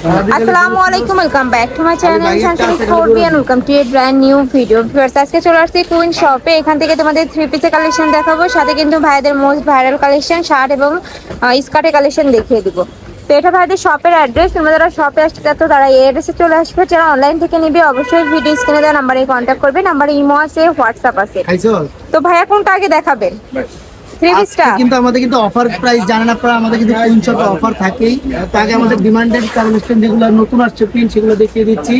আসসালামু আলাইকুম welcome back to my channel sunshine scorpion welcome to a brand new video viewers আজকে চলে আসছি কুইন শপে এখান থেকে তোমাদের থ্রি পিসের কালেকশন দেখাবো। সাথে কিন্তু ভাইদের মোস্ট ভাইরাল কালেকশন শার্ট এবং স্কার্টের কালেকশন দেখিয়ে দিব। তো এটা ভাইদের শপের অ্যাড্রেস তোমরা যারা শপে আসতে তো তারা এই অ্যাড্রেসে চলে আসবে। যারা অনলাইন থেকে নিবে অবশ্যই ভিডিও স্ক্রিনে দেওয়া নাম্বারে কন্ট্যাক্ট করবে। নাম্বারে ইমো আছে হোয়াটসঅ্যাপ আছে। তো ভাইয়া কোনটা আগে দেখাবেন? থ্রি পিসটা কিন্তু আমাদের কিন্তু অফার প্রাইস জানেন আপনারা আমাদের কিন্তু কোন অফার থাকেই। তো আগে আমাদের ডিমান্ডেড কালেকশন যেগুলো নতুন আসছে প্রিন্ট সেগুলো দেখিয়ে দিচ্ছি.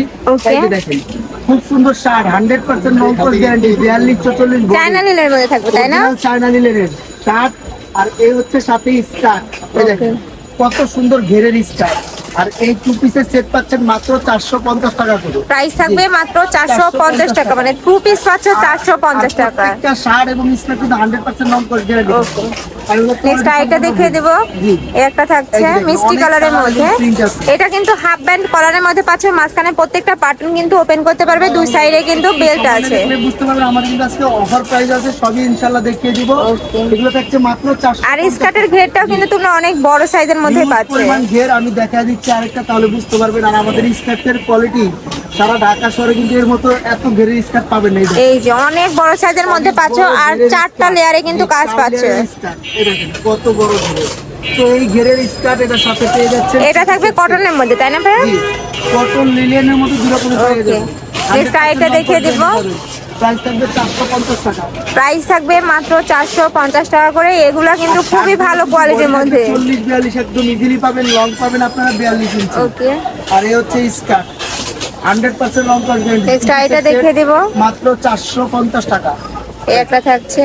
দেখেন খুব সুন্দর shirt hundred percent non course guarantee বিয়াল্লিশ চল্লিশ চায়না লিলের মধ্যে থাকবে তাই না? চায়না লিলেনের শার্ট আর এই হচ্ছে সাথে দেখেন কত সুন্দর ঘেরের স্কার্ট আর এই টু পিসের সেট পাচ্ছেন মাত্র চারশো পঞ্চাশ টাকা করে। প্রাইস থাকবে মাত্র চারশো পঞ্চাশ টাকা মানে টু পিস পাচ্ছ চারশো পঞ্চাশ টাকা। প্রত্যেকটা শার্ট এবং স্কার্ট কিন্তু নেক্সট আইটা দেখিয়ে দেব। একটা থাকছে মিষ্টি কালারের মধ্যে। এটা কিন্তু হাফ ব্যান্ড কলারের মধ্যে পাচ্ছে। মাঝখানে প্রত্যেকটা বাটন কিন্তু ওপেন করতে পারবে। দুই সাইডে কিন্তু বেল্ট আছে। বুঝতে পারবেন আমাদের কিন্তু আজকে অফার প্রাইস আছে। সবই ইনশাআল্লাহ দেখিয়ে দিব। এগুলো থাকছে মাত্র 400 আর স্কার্টের ঘেরটাও কিন্তু তোমরা অনেক বড় সাইজের মধ্যে Huge ঘের আমি দেখা দিচ্ছি। আরেকটা তাহলে বুঝতে পারবেন। আর আমাদের স্কার্টের কোয়ালিটি সারা ঢাকা শহরে কিন্তু এর মতো এত ঘেরের স্কার্ট পাবেন না। এই যে অনেক বড় সাইজের মধ্যে পাচ্ছ আর চারটা লেয়ারে কিন্তু কাজ পাচ্ছে। এই দেখেন, কত বড় ঘেরের। তো এই ঘেরের স্কার্ট এটার সাথে পেয়ে যাচ্ছে এটা থাকবে কটনের মধ্যে তাই না ভাই কটন লিলিয়ানের মতো দুটো করে পেয়ে. যাবেন। Next দেখিয়ে দিব। প্রাইস থাকবে মাত্র চারশো পঞ্চাশ টাকা করে। এগুলা কিন্তু খুবই ভালো কোয়ালিটির মধ্যে। চল্লিশ বিয়াল্লিশ একদম ইজিলি পাবেন লং পাবেন আপনারা বিয়াল্লিশ ইঞ্চি ওকে আর এই হচ্ছে স্কার্ট হান্ড্রেড পার্সেন্ট লং পাবেন এটা দেখিয়ে দিব। মাত্র চারশো পঞ্চাশ টাকা। এই একটা থাকছে।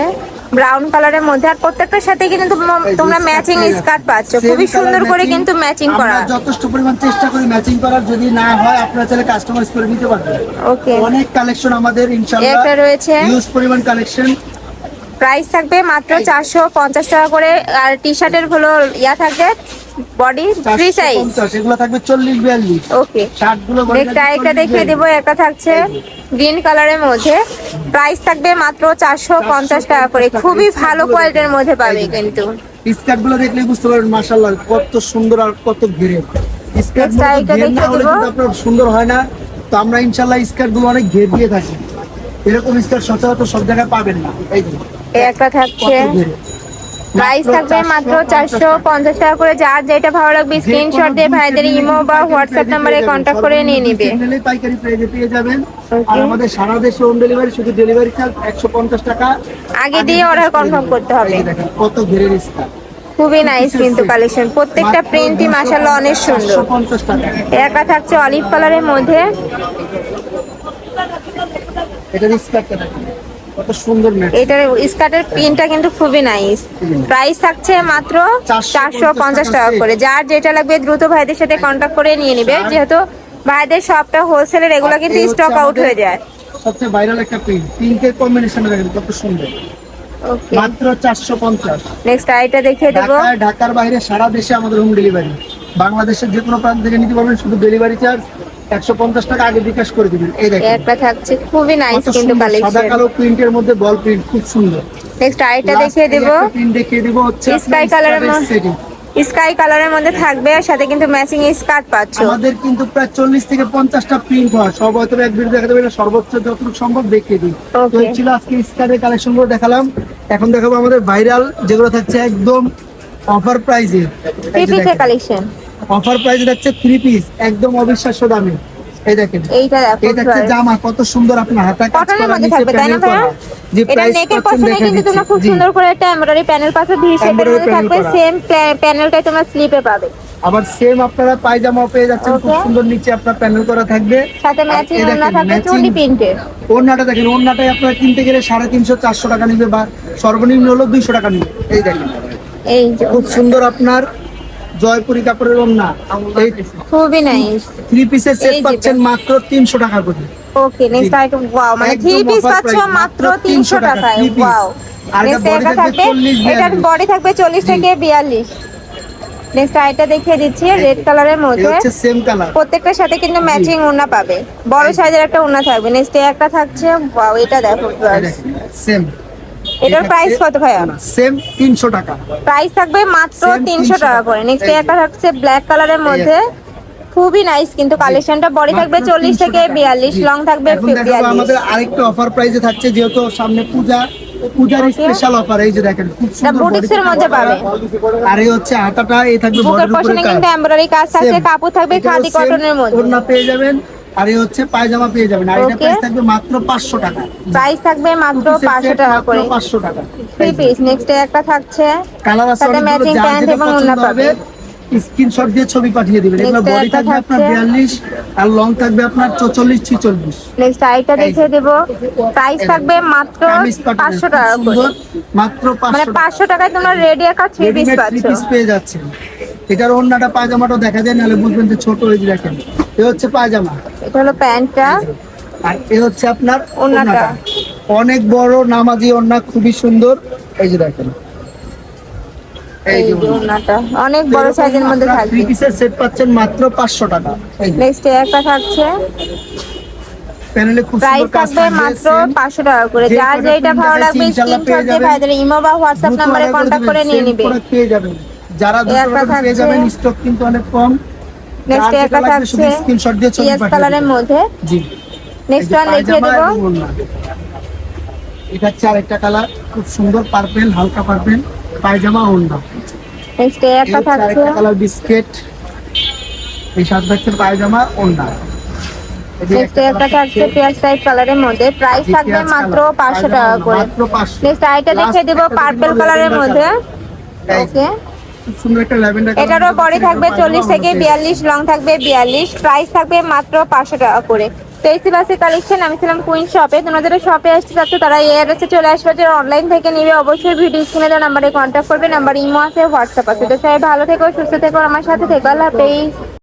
ব্রাউন কালারের মধ্যে আর প্রত্যেকটার সাথে কিন্তু তোমরা- ম্যাচিং স্কার্ট। পাচ্ছ। খুবই সুন্দর করে কিন্তু ম্যাচিং আমরা করা। যথেষ্ট পরিমাণ চেষ্টা করি ম্যাচিং করার যদি না হয় আপনারা চাইলে কাস্টমাইজ করে নিতে পারবেন। ওকে অনেক কালেকশন আমাদের ইনশাআল্লাহ একটা রয়েছে। ইউজ পরিমাণ কালেকশন প্রাইস থাকবে মাত্র চারশো পঞ্চাশ টাকা করে আর টি শার্টের হলো ইয়া থাকবে বডি ফ্রি সাইজ এগুলো থাকবে ওকে দেখিয়ে দেবো একটা থাকছে গ্রিন কালারের মধ্যে। প্রাইস থাকবে মাত্র চারশো পঞ্চাশ টাকা করে। খুবই ভালো কোয়ালিটির মধ্যে পাবে কিন্তু। স্কার্টগুলো দেখলে বুঝতে পারবেন মাশাআল্লাহ কত সুন্দর আর কত ঘিরে স্কার্ট Next না হলে দেবো। কিন্তু আপনার সুন্দর হয় না। তো আমরা ইনশাআল্লাহ স্কার্টগুলো অনেক ঘের দিয়ে থাকি। এরকম স্কার্ট সচরাচর সব জায়গায় পাবেন না। এই একটা থাকছে। প্রাইস থাকবে মাত্র চারশো পঞ্চাশ টাকা করে। যার যেটা ভালো লাগবে স্ক্রিনশট দিয়ে ভাইদের ইমো বা হোয়াটসঅ্যাপ নাম্বারে কন্ট্যাক্ট করে নিয়ে নিবে। পাইকারি প্রাইসে পেয়ে যাবেন। আর আমাদের সারা দেশে হোম ডেলিভারি শুধু ডেলিভারি চার্জ একশো পঞ্চাশ টাকা। আগে দিয়ে অর্ডার কনফার্ম করতে হবে। কত ঘেরের স্কার্ট খুবই নাইস কিন্তু কালেকশন প্রত্যেকটা প্রিন্টই মাসাল্লাহ অনেক সুন্দর। একটা থাকছে অলিভ কালারের মধ্যে। এটার স্কার্টটা দেখেন। কত সুন্দর এটার স্কার্টের প্রিন্টটা কিন্তু খুবই নাইস। প্রাইস থাকছে মাত্র চারশো পঞ্চাশ টাকা করে। যার যেটা লাগবে দ্রুত ভাইদের সাথে কন্ট্যাক্ট করে নিয়ে নিবে। যেহেতু ভাইদের সবটা হোলসেলের এগুলো কিন্তু স্টক আউট হয়ে যায়। সবচেয়ে ভাইরাল একটা প্রিন্ট পিঙ্কের কম্বিনেশন দেখেন কত সুন্দর। ওকে মাত্র চারশো পঞ্চাশ। নেক্সট আইটা দেখিয়ে দেবো। ঢাকার বাইরে সারা দেশে আমাদের হোম ডেলিভারি বাংলাদেশের যে কোনো প্রান্ত থেকে নিতে পারবেন শুধু ডেলিভারি চার্জ একশো পঞ্চাশ টাকা আগে বিকাশ করে দিবেন। এই দেখেন। একটা থাকছে খুবই নাইস কিন্তু সুন্দর সাদা কালো প্রিন্টের মধ্যে বল প্রিন্ট খুব সুন্দর। নেক্সট আইটা দেখিয়ে দেবো। প্রিন্ট দেখিয়ে দিব হচ্ছে স্কাই কালারের মধ্যে স্কাই কালারের মধ্যে থাকবে আর সাথে কিন্তু ম্যাচিং স্কার্ট পাচ্ছ। আমাদের কিন্তু প্রায় চল্লিশ থেকে পঞ্চাশটা প্রিন্ট হয়। সব হয়তো এক ভিডিও দেখাতে পারি সর্বোচ্চ যতটুকু সম্ভব দেখিয়ে দিই। তো এই ছিল আজকে স্কার্টের কালেকশনগুলো দেখালাম। এখন দেখাবো আমাদের ভাইরাল যেগুলো থাকছে একদম অফার প্রাইজে থ্রি পিসের কালেকশন অফার প্রাইজে থাকছে থ্রি পিস একদম অবিশ্বাস্য দামে। এই দেখেন এইটা দেখো এই থাকছে জামা কত সুন্দর আপনার হাতা কাজ করা নিচে প্যানেল করা। যে এটা প্রাইস নেকের দেখা কিন্তু তোমরা খুব সুন্দর করে একটা এমব্রয়ডারি প্যানেল পাচ্ছ ভি শেপের মধ্যে থাকবে। সেম প্যানেলটাই তোমরা স্লিপে পাবে। আবার সেম আপনারা পায়জামা পেয়ে যাচ্ছেন খুব সুন্দর নিচে আপনার প্যানেল করা থাকবে। সাথে ম্যাচিং ওড়না থাকবে ওড়নাটা দেখেন ওড়নাটাই আপনারা কিনতে গেলে সাড়ে তিনশো চারশো টাকা নিবে বা সর্বনিম্ন হলো দুইশো টাকা নিবে। এই দেখেন। এই যে খুব সুন্দর আপনার জয়পুরি কাপড়ের ওড়না। এই খুবই নাইস থ্রি পিসের সেট পাচ্ছেন মাত্র তিনশো টাকা করে। ওকে নেক্সট আইটেম ওয়াও মানে থ্রি পিস পাচ্ছ মাত্র মাত্র 300 300 টাকা, টাকায় ওয়াও আর এটা নেক্সট এটা থাকবে থাকবে 40, এটার 42 বডি থাকবে 40 থেকে 42 নেক্সট আইটা দেখিয়ে দিচ্ছি রেড কালারের মধ্যে সেম কালার প্রত্যেকটার সাথে কিন্তু ম্যাচিং ওড়না পাবে। বড় সাইজের একটা ওড়না থাকবে। নেক্সট একটা থাকছে ওয়াও এটা দেখো সেম এটার প্রাইস কত ভাইয়া? সেম তিনশো টাকা। প্রাইস থাকবে মাত্র Same 300 টাকা করে। নেক্সট একটা থাকছে ব্ল্যাক কালারের মধ্যে। খুবই নাইস কিন্তু কালেকশনটা বডি থাকবে মাত্র চল্লিশ থেকে টাকা। বিয়াল্লিশ জি। লং থাকবে এখন দেখাবো বিয়াল্লিশ। আমাদের আরেকটা অফার প্রাইসে থাকছে যেহেতু সামনে পূজা পূজার স্পেশাল অফার এই যে দেখেন খুব সুন্দর বুটিক্স body এর মধ্যে পাবে। আর এই হচ্ছে হাতাটা এই থাকবে বডির উপরে কাজ কিন্তু এমব্রয়ডারি কাজ থাকবে কাপড় থাকবে খাদি কটনের মধ্যে। ওড়না পেয়ে যাবেন। আর এই হচ্ছে পায়জামা পেয়ে যাবেন। আর এটা প্রাইস থাকবে মাত্র 500 টাকা। প্রাইস থাকবে মাত্র Two piece পাঁচশো set টাকা করে। 500 টাকা। থ্রি পিস নেক্সট একটা থাকছে। কালার আছে সাথে pant যেটা এবং ওড়না পাবে। স্ক্রিনশট দিয়ে ছবি পাঠিয়ে দিবেন। এগুলো বডি থাকবে আপনার থাকছে। 42 আর লং থাকবে আপনার 44 46 নেক্সট আইটা দেখিয়ে দেবো। প্রাইস থাকবে মাত্র কামিজ পাঠিয়ে পাঁচশো দিবেন। টাকা করে। মাত্র 500 মানে টাকা। পাঁচশো টাকায় তোমরা রেডি একটা থ্রি পিস পাচ্ছ। পিস পেয়ে যাচ্ছেন। এটার অন্যটা পায়জামাটা দেখা যায় নাহলে বুঝবেন যে ছোট হয়ে দেখেন। এ হচ্ছে পায়জামা। এটা হলো প্যান্টটা। আর এ হচ্ছে আপনার। ওড়নাটা অনেক বড় নামাজি ওড়না খুবই সুন্দর। এই যে দেখেন। এই যে ওড়নাটা অনেক বড় সাইজের মধ্যে থাকবে। পিসের সেট পাচ্ছেন মাত্র পাঁচশো টাকা। নেক্সট একটা থাকছে প্যানেলে খুব সুন্দর কাজ থাকবে থাকবে মাত্র same। পাঁচশো টাকা করে। যার যেটা ভালো লাগবে স্ক্রিনশট দিয়ে ভাইদের ইমো বা হোয়াটসঅ্যাপ দ্রুত নাম্বারে করে নিয়ে পেয়ে যাবেন। যারা পেয়ে যাবেন স্টক কিন্তু অনেক কম। নেক্সট একটা থাকছে স্ক্রিনশট দিয়ে ছবি পাঠিয়ে কালারের। মধ্যে। জি। নেক্সট ওয়ান দেখিয়ে দেবো। এটা হচ্ছে আরেকটা কালার খুব সুন্দর পার্পেল হালকা পার্পেল পায়জামা ওড়না নেক্সট একটা থাকছে। কালার বিস্কেট এই সাথে থাকছে পায়জামা যে নেক্সট একটা থাকছে পেঁয়াজ টাইপ কালারের মধ্যে। প্রাইস থাকবে মাত্র পাঁচশো টাকা করে। নেক্সট আইটা দেখিয়ে দেবো পার্পল কালারের মধ্যে। ওকে এটারও বডি থাকবে চল্লিশ থেকে বিয়াল্লিশ লং থাকবে বিয়াল্লিশ প্রাইস থাকবে মাত্র পাঁচশো টাকা করে। তো এই সিবাসের কালেকশন আমি ছিলাম কুইন শপে তোমাদের শপে আসতে চাচ্ছ তারা এই অ্যাড্রেসে চলে আসবে। যারা অনলাইন থেকে নিবে অবশ্যই ভিডিও স্ক্রিনে দেওয়া নাম্বারে কন্ট্যাক্ট করবে। নাম্বার ইমো আছে হোয়াটসঅ্যাপ আছে। তো সবাই ভালো থেকো সুস্থ থেকো আমার সাথে থেকো। আল্লাহ হাফেজ।